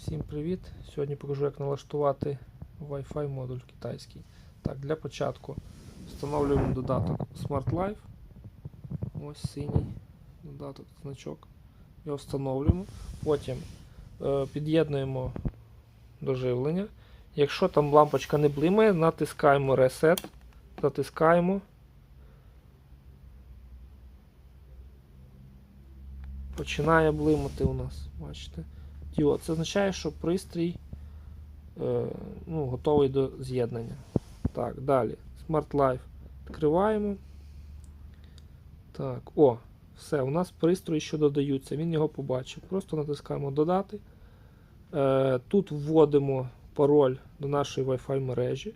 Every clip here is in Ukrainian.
Всім привіт! Сьогодні покажу, як налаштувати Wi-Fi модуль китайський. Так, для початку встановлюємо додаток Smart Life. Ось синій додаток, значок. Його встановлюємо. Потім е, під'єднуємо до живлення. Якщо там лампочка не блимає, натискаємо Reset, затискаємо. Починає блимати у нас, бачите. Діод. Це означає, що пристрій е, ну, готовий до з'єднання. Так, далі. Smart Life відкриваємо. Так, о, все, у нас пристрої, що додаються. Він його побачив. Просто натискаємо Додати. Е, тут вводимо пароль до нашої Wi-Fi мережі,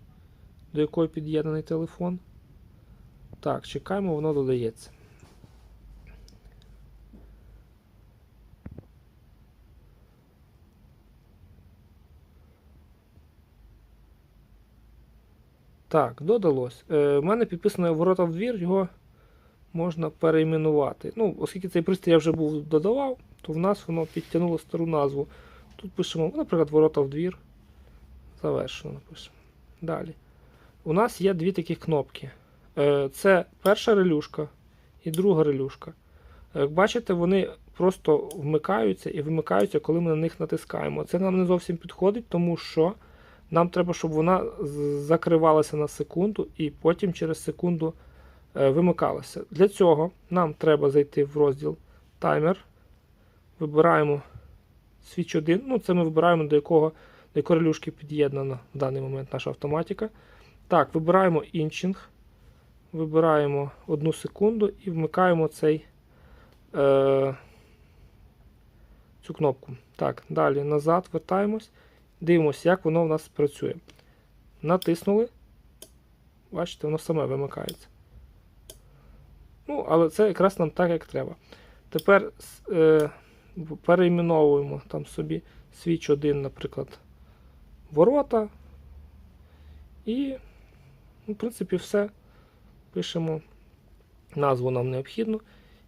до якої під'єднаний телефон. Так, чекаємо, воно додається. Так, додалось. Е, в мене підписано ворота в двір, його можна перейменувати. Ну, оскільки цей пристрій я вже був додавав, то в нас воно підтягнуло стару назву. Тут пишемо, наприклад, ворота в двір. Завершено напишемо. Далі. У нас є дві такі кнопки. Е, це перша релюшка і друга релюшка. Е, Як бачите, вони просто вмикаються і вимикаються, коли ми на них натискаємо. Це нам не зовсім підходить, тому що нам треба, щоб вона закривалася на секунду і потім через секунду е, вимикалася. Для цього нам треба зайти в розділ таймер. Вибираємо свіч 1. Ну, це ми вибираємо, до якого до якої релюшки під'єднана в даний момент наша автоматика. Так, вибираємо інчинг. Вибираємо одну секунду і вмикаємо цей, е, цю кнопку. Так, далі назад вертаємось. Дивимося, як воно в нас працює. Натиснули. Бачите, воно саме вимикається. Ну, але це якраз нам так, як треба. Тепер е, перейменовуємо там собі свіч 1, наприклад, ворота. І, ну, в принципі, все. Пишемо назву нам необхідну.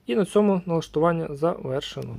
І на цьому налаштування завершено.